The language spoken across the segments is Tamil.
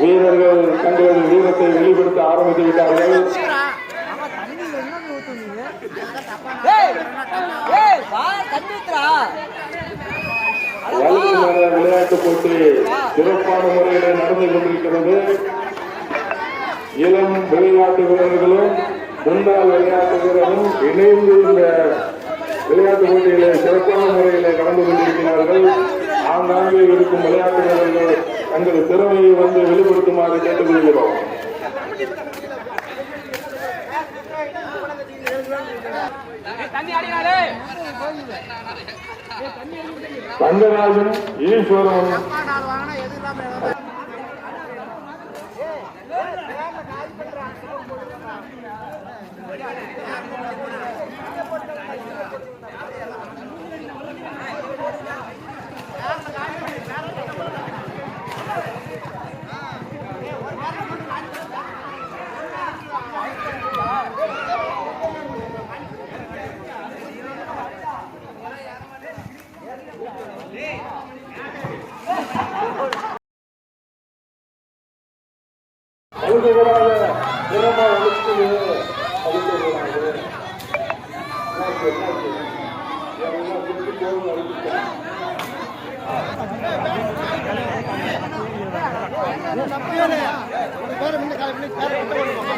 வீரர்கள் தங்களது வீரத்தை வெளிப்படுத்த ஆரம்பித்து விட்டார்கள் ஏய் வலது மர விளையாட்டு போட்டி சிறப்பான முறையில் நடந்து கொண்டிருக்கிறது. இளம் விளையாட்டு வீரர்களும் முன்னாள் விளையாட்டு வீரரும் இணைந்து இந்த விளையாட்டு போட்டியில சிறப்பான முறையில் கடந்து கொண்டிருக்கிறார்கள். ஆங்காங்கே இருக்கும் விளையாட்டு வீரர்கள் தங்கள் திறமையை வந்து வெளிப்படுத்துமாறு கேட்டுக்கொள்கிறோம். Thank தங்கராஜன் ஈஸ்வரன் அழுதுகிறாங்க திறமா அழுத்துட்டேன்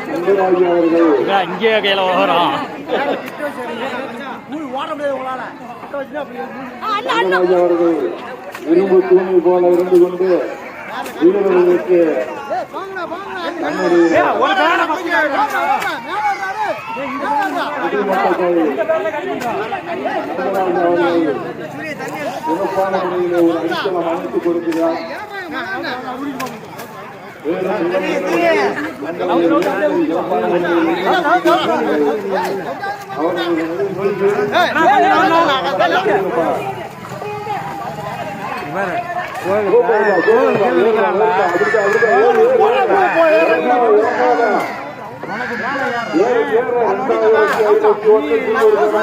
சுந்தராஜி அவர்கள். இங்கே கையில வரோம் அவர்கள் இரும்பு தூணி போல இருந்து கொண்டு வீரர்களுக்கு சிறப்பான முறையில் ஒரு அடித்தளம் அமைத்துக் கொடுக்கிறார் வேறு இளைஞர்கள் தங்களுடைய வீரர்களை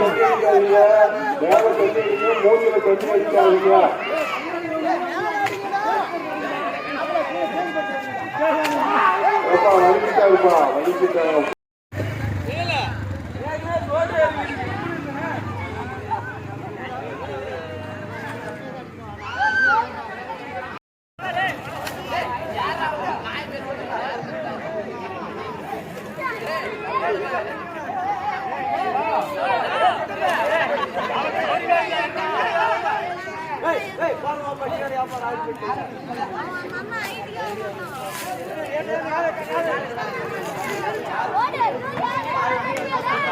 கட்டி வைக்காதீங்க வேலை கட்டி கட்டி வைக்காதீங்க வலிக்கிட்டாருப்பா வலிக்கிட்டாரு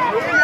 அடுத்த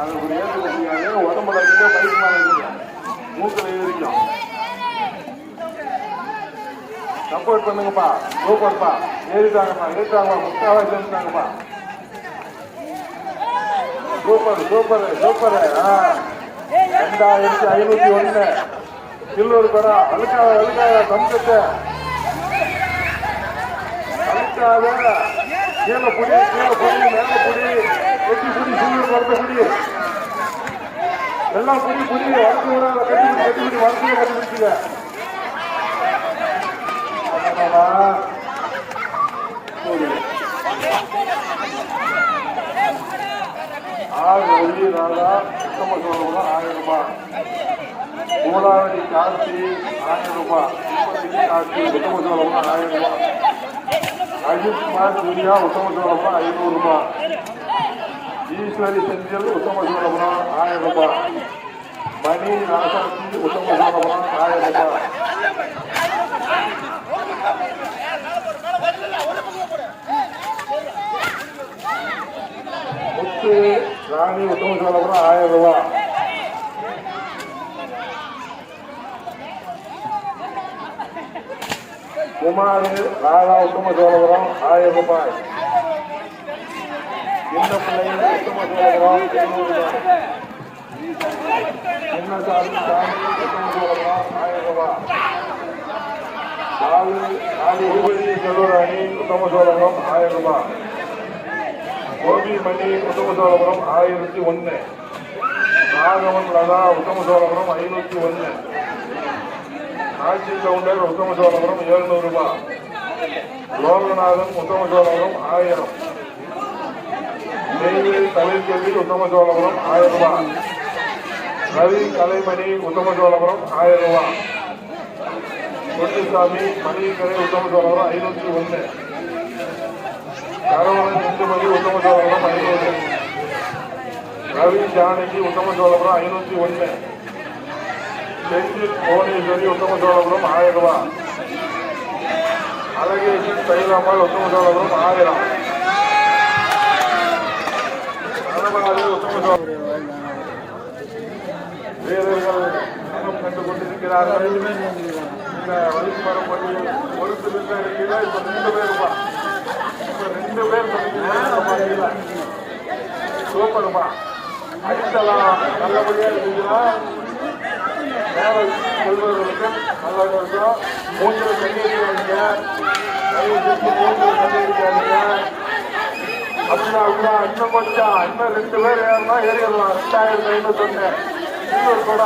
அது ஒரு ஏற்று முடியாது உடம்புல இருக்க? பைக் மூக்கில் இருக்கும் சப்போர்ட் பண்ணுங்கப்பா. சூப்பர்ப்பா ஏறிட்டாங்கப்பா. ஏறிட்டாங்கப்பா முக்காவா சேர்ந்துட்டாங்கப்பா சூப்பர் சூப்பர் சூப்பர். ஆ. ரெண்டாயிரத்தி ஐநூத்தி ஒண்ணு சில்லூர் கடா அழுக்காத அழுக்காத தம்சத்தை அழுக்காத. கீழே புடி கீழே புடி மேல புடி. வெட்டி புடி சில்லூர் வரத்த புடி எல்லாம் புடி புடி வளர்த்து விடாத கட்டி புடி கட்டி புடி வளர்த்து கட்டி பிடிச்சுங்க ஆறு ஒளி ராதா உத்தம சோழபுரம் ஆயிரம் ரூபாய் மூலாவதி கார்த்தி ஆயிரம் ரூபாய் திருப்பதி உத்தம ஆயிரம் ரூபாய் அஜித் குமார் சூர்யா உத்தம சோழபுரம் ஐநூறு ரூபாய். ஈஸ்வரி செந்தில் உத்தம சோழபுரம் ஆயிரம் ரூபாய் மணி ராசாத்தி உத்தம சோழபுரம் ஆயிரம் ரூபாய் முத்து ராணி உத்தம சோழபுரம் ஆயிரம் ரூபாய் குமார் ராதா உத்தம சோழபுரம் ஆயிரம் ரூபாய் இந்த பிள்ளைகள் உத்தம சோழபுரம் ஐநூறு ரூபாய் என்ன சாமி சாமி உத்தம சோழபுரம் ஆயிரம் நாலு நாலு உபதி செல்வராணி உத்தம சோழபுரம் ஆயிரம் ரூபாய் கோபி மணி உத்தம சோழபுரம் ஆயிரத்தி ஒன்று ராகவன் லதா உத்தம சோழபுரம் ஐநூற்றி ஒன்று ஆட்சி கவுண்டர் உத்தம சோழபுரம் எழுநூறு ரூபாய் லோகநாதன் உத்தம சோழபுரம் ஆயிரம் நெய்வேலி தலைக்கல்வி உத்தம சோழபுரம் ஆயிரம் ரூபாய் ரவி கலைமணி உத்தம சோழபுரம் ஆயிரம் ரூபாய் முத்துசாமி மணிக்கரை உத்தம சோழபுரம் ஐநூத்தி ஒன்று கரவணன் இந்துமதி உத்தம சோழபுரம் ஐநூறு. ரவி ஜானகி உத்தம சோழபுரம் ஐநூத்தி ஒன்று செந்தில் புவனேஸ்வரி உத்தம சோழபுரம் ஆயிரம் ரூபாய் அழகேசன் தைலாமல் உத்தம சோழபுரம் ஆயிரம் அனபாதி உத்தம சோழபுரம் வீரர்கள் இனம் கண்டு கொண்டிருக்கிறார்கள் இந்த வலிக்கு மரப்படி ஒரு சில பேர் இப்ப ரெண்டு பேர் இப்ப ரெண்டு பேர் சூப்பர்மா அடித்தலாம் நல்லபடியா இருந்துச்சுன்னா மேல செல்வர்களுக்கு நல்லா இருக்கும் மூன்று கண்டிப்பாக மூன்று கண்டிப்பாக அப்படின்னா அப்படின்னா இன்னும் கொஞ்சம் இன்னும் ரெண்டு பேர் ஏறனா ஏறிடலாம் ரெண்டாயிரத்தி ஐநூத்தி ஒண்ணு இன்னொரு கூட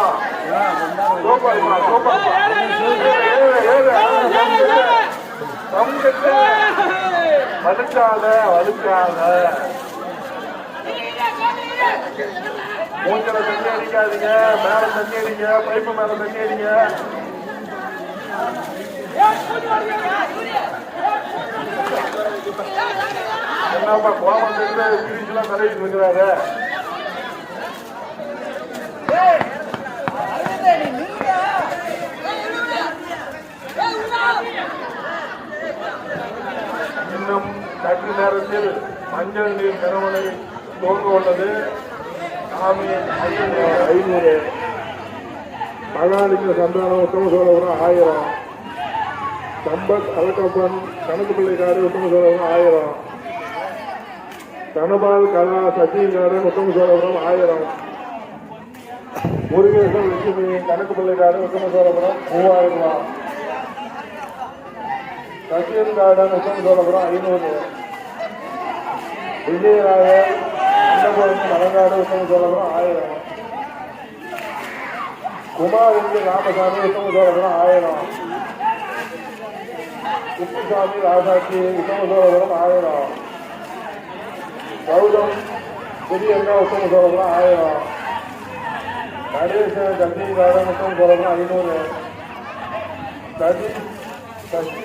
சூப்பர்மா சூப்பர்மா வலுக்காத வலுக்காத தண்ணி அடிக்காதீங்க மேல தண்ணி அடிங்க பைப்பு மேல தண்ணி அடிங்க என்னப்பா கோபம் தெரிஞ்ச எல்லாம் தலையிட்டு இருக்கிறாரு இன்னும் சற்று நேரத்தில் மஞ்சள் நீர் கரவணை துவங்க உள்ளது. சாமி ஐநூறு. மகாலிங்க சந்தானம் உத்தம சோழபுரம் ஆயிரம். சம்பத் அலக்கப்பன் கணக்கு பிள்ளைக்காரு உத்தம சோழபுரம் ஆயிரம். தனபால் கலா சசிகாரன் உத்தமசோரபுரம் ஆயிரம். முருகேசன் லட்சுமி கணக்கு பிள்ளைக்காரன் உத்தமசோரபுரம் மூவாயிரம் ரூபாய். சசியன் கார்டன் ஐநூறு. விஜயராயர் அன்னபுரம் மலங்காடு உத்தமசோரபுரம் ஆயிரம். குமார் இந்து ராமசாமி உத்தமசோரபுரம் ஆயிரம். குப்புசாமி ராசாட்சி உத்தம சோழபுரம் ஆயிரம். கௌதம் பெரியங்கா உத்தம சோழபுரம் ஆயிரம். நடேச கண்டிகாரன் உத்தம சோழபுரம் ஐநூறு. சதி சசி.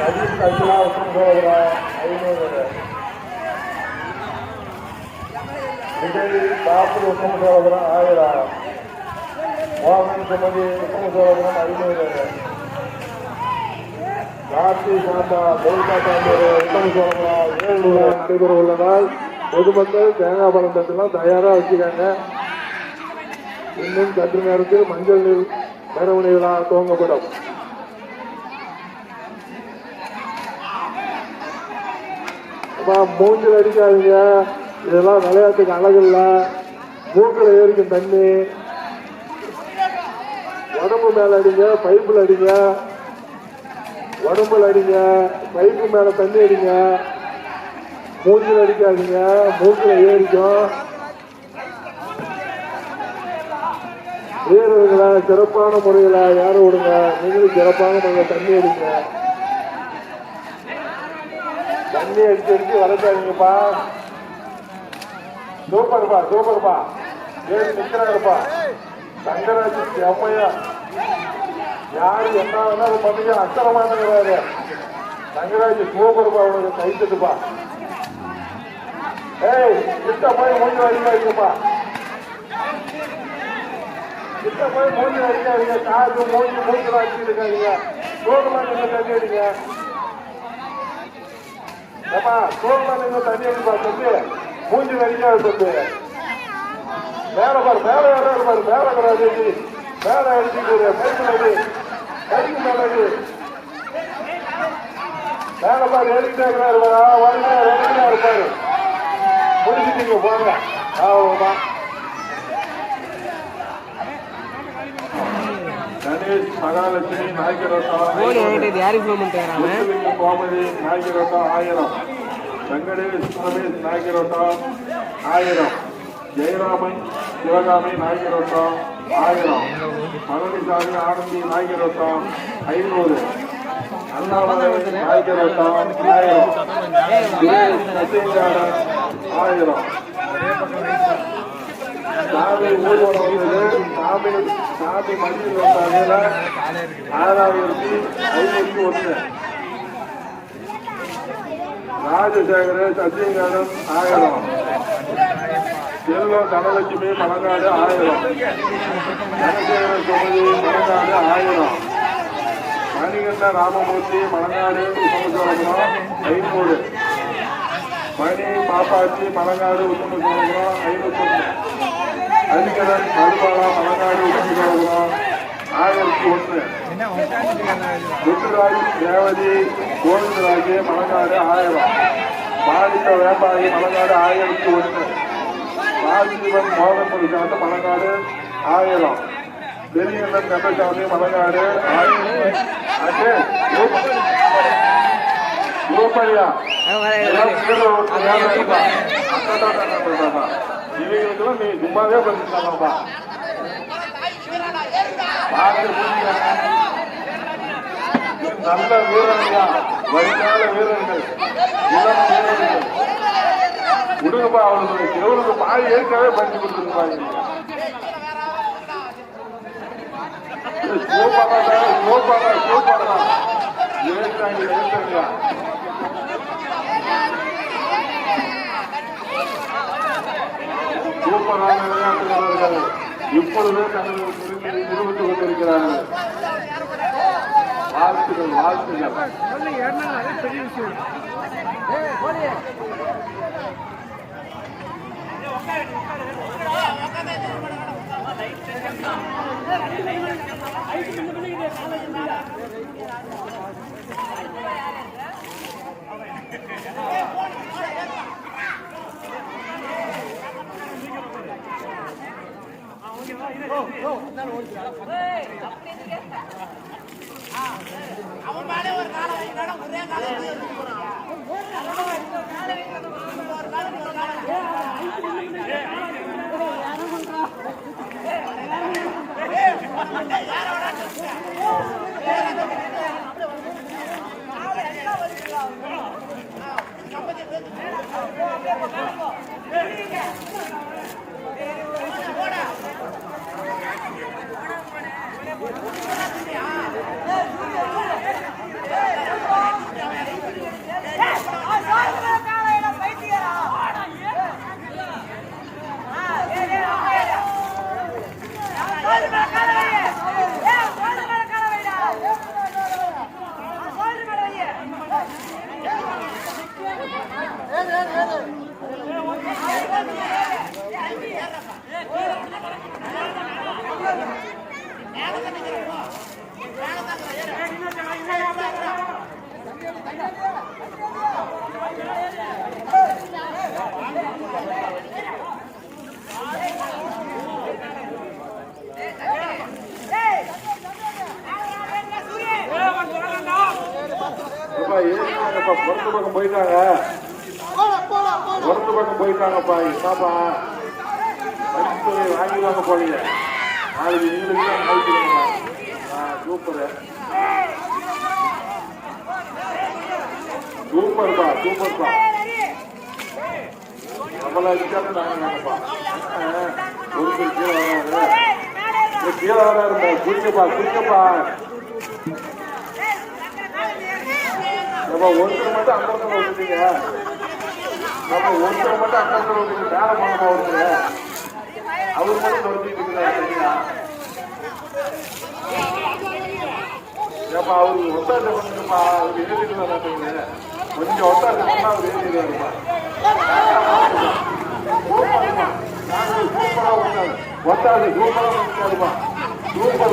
சதீஷ் கல்பனா உத்தம சோழபுரம் ஐநூறு. விஜய் பாபு உத்தம ஆயிரம். மோகன் சுமதி உத்தம சோழபுரம் ஐநூறு கார்த்தி சாந்தா கோல்காத்தாம்பூர் உத்தம சோழபுரம் ஏழுநூறு நடைபெற உள்ளதால் பொதுமக்கள் தேங்காய் பழம் தட்டுலாம் தயாராக வச்சுக்காங்க. இன்னும் சற்று நேரத்தில் மஞ்சள் நீர் மெரவணி விழா துவங்கப்படும். அப்பா மூஞ்சில் அடிக்காதீங்க. இதெல்லாம் விளையாட்டுக்கு அழகு இல்லை மூக்கில் ஏறிக்கும் தண்ணி. உடம்பு மேல அடிங்க பைப்புல அடிங்க. உடம்புல அடிங்க பைப்பு மேல தண்ணி அடிங்க. மூஞ்சில் அடிக்காதீங்க மூக்கில் ஏறிக்கும். வீரர்களை சிறப்பான முறையில் யார விடுங்க. நீங்களும் சிறப்பான முறையில் தண்ணி அடிங்க. தண்ணி அடிச்சு அடிச்சு வளர்த்தாதீங்கப்பா சூப்பர்ப்பா சூப்பர்ப்பா. ஏறி நிக்கிறாருப்பா தங்கராஜ் செம்மையா. யாரு என்ன வேணாலும் பண்ணுங்க அக்கறமானுங்கிறாரு தங்கராஜ் சூப்பர்ப்பா அவனுக்கு கை தட்டுப்பா. ஏய் கிட்ட போய் மூஞ்சி அடிக்காதீங்கப்பா கிட்ட போய் மூஞ்சி அடிக்காதீங்க காது மூஞ்சி மூஞ்சில அடிச்சுட்டு இருக்காதீங்க. சோகமா நீங்க தண்ணி அடிங்க. ஏப்பா சோகமா நீங்க தண்ணி அடிப்பா தம்பி மூஞ்சி அடிக்காது தம்பி மேல பாரு மேல வர்றாரு பாரு மேல வராது மேல அடிச்சுட்டு பைப்பு அடி பைக்கு மேல அடி மேல பாரு ஏறிக்கிட்டே இருக்கிறாரு இருப்பாரு முடிச்சுட்டீங்க போங்க ஆமாம் கணேஷ் மகாலட்சுமி நாயக்கரசா யாருக்கு கோமதி ஆயிரம் வெங்கடேஷ் ரமேஷ் ஆயிரம் ஜெயராமன் சிவகாமி நாயக்கரசா ஆயிரம். பழனிசாமி ஆனந்தி நாயக்கரசா ஐநூறு. அண்ணாமலை நாயக்கரசா ஆயிரம். ஆயிரம். சாமி ஊர்வலம் வந்தது. சாமி சாமி மண்டியில் வந்தாங்க ஆறாயிரத்தி ஐநூத்தி ஒண்ணு. ராஜசேகர சத்தியங்காரன் ஆயிரம். செல்வம் தனலட்சுமி மலங்காடு ஆயிரம். தனசேகர சுமதி மலங்காடு ஆயிரம். மணிகண்ட ராமமூர்த்தி மலங்காடு உத்தமசோழபுரம் ஐநூறு. மணி பாப்பாச்சி மலங்காடு உத்தமசோழபுரம் ஐநூத்தி ஒன்று ஹரிகரன் மதுபாலா மலங்காடு உத்தமசோழபுரம் ஆயிரத்தி ஒன்று. ருத்ராஜ் ரேவதி கோவிந்தராஜ் மலங்காடு ஆயிரம். மாணிக்க வேப்பாரி மலங்காடு ஆயிரத்தி ஒன்று. ராஜீவன் மோகன் சார்ந்த மலங்காடு ஆயிரம். பெரியண்ணன் கந்தசாமி மலங்காடு ஆயிரம். ரூபாயா இவங்களுக்கெல்லாம் நீ சும்மாவே பண்ணிருக்காங்கப்பா நல்ல வீரர்களா வருங்கால வீரர்கள். இளம் வீரர்கள். விடுங்கப்பா அவனுக்கு எவனுக்கு பாய் ஏற்கனவே பண்ணி கொடுத்துருப்பாங்க. சூப்பரான விளையாட்டு இப்பொழுதே தங்களை நிரூபித்துக் கொண்டிருக்கிறார்கள். வாழ்த்துகள் வாழ்த்துகள். பெரிய விஷயம். ஓ ஓ நான் ஓடி அவன் மேலே ஒரு காலை வைக்கிறான் ஒரே காலை போறான் போயிட்டாங்க உடம்பு பக்கம் போயிட்டாங்கப்பா என்னப்பா பரிசுத்தொகை வாங்கி போலீங்க நாளைக்கு எங்களுக்கு தான் கழிச்சுக்கோங்க சூப்பர் சூப்பர்ப்பா சூப்பர்ப்பா நம்மள அடிச்சாலும் நாங்க நாங்கப்பா ஒருத்தர் கீழே வராரு கீழே வராருப்பா குடிக்கப்பா குடிக்கப்பா ஒருத்தர் மட்டும் அந்த நம்ம ஒருத்தர் மட்டும் அந்த இடத்துல வேலை பண்ணமா ஒருத்தர் அவர் மட்டும் நொறுக்கிட்டு இருக்கிறாரு ஏப்பா அவருக்கு ஒத்தாசை பண்ணுங்கப்பா அவர் எழுதிட்டு வராதுங்க கொஞ்சம் ஒத்தாசை பண்ணா அவர் எழுதிடுவாருப்பா. சூப்பர்ப்பா ஒத்தாசை ஒத்தாசை சூப்பரா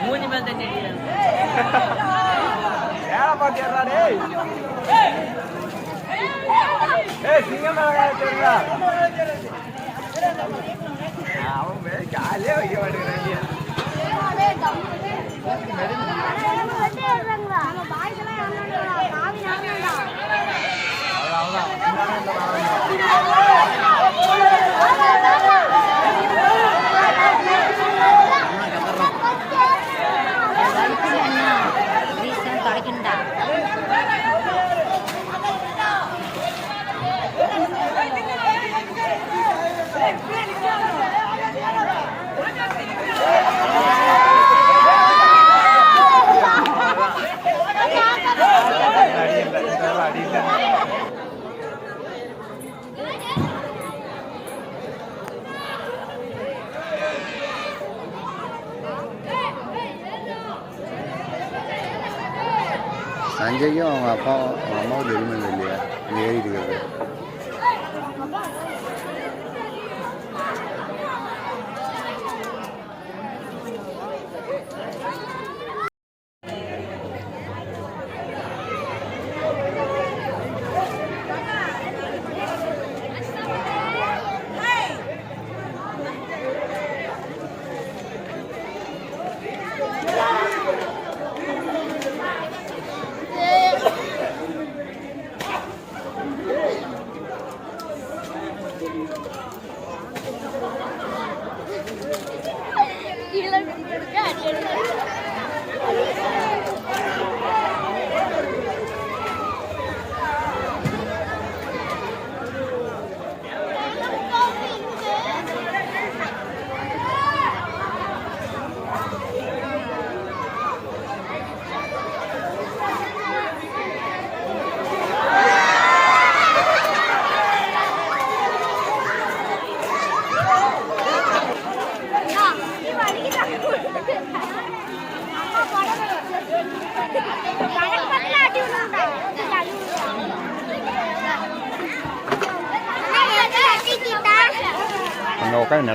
மூஞ்சி மேல தண்ணி ஏழை பாட்டியா டேய் ஏய் சிங்கம் தெரியுதா அவன் மே- காலையே வைக்க மாட்டேங்கிறாங்க தொடக்கிண்டா அடி இல்லை இந்த அடி இல்லை சஞ்சய்க்கும் அவங்க அப்பா அவங்க அம்மாவுக்கு எதுவுமே இல்லையா இங்கே ஏறிட்டு இருக்கிறது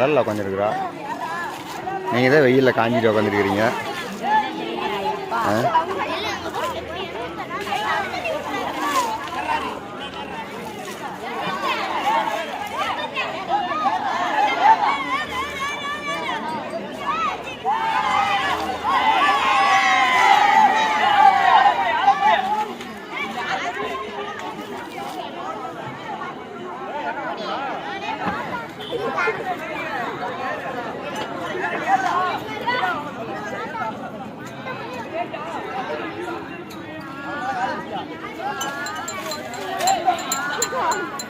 நிழலில் உட்காந்துருக்குறா நீங்கள் தான் வெயிலில் காஞ்சிட்டு உட்காந்துருக்கிறீங்க ஆ? இருக்கும்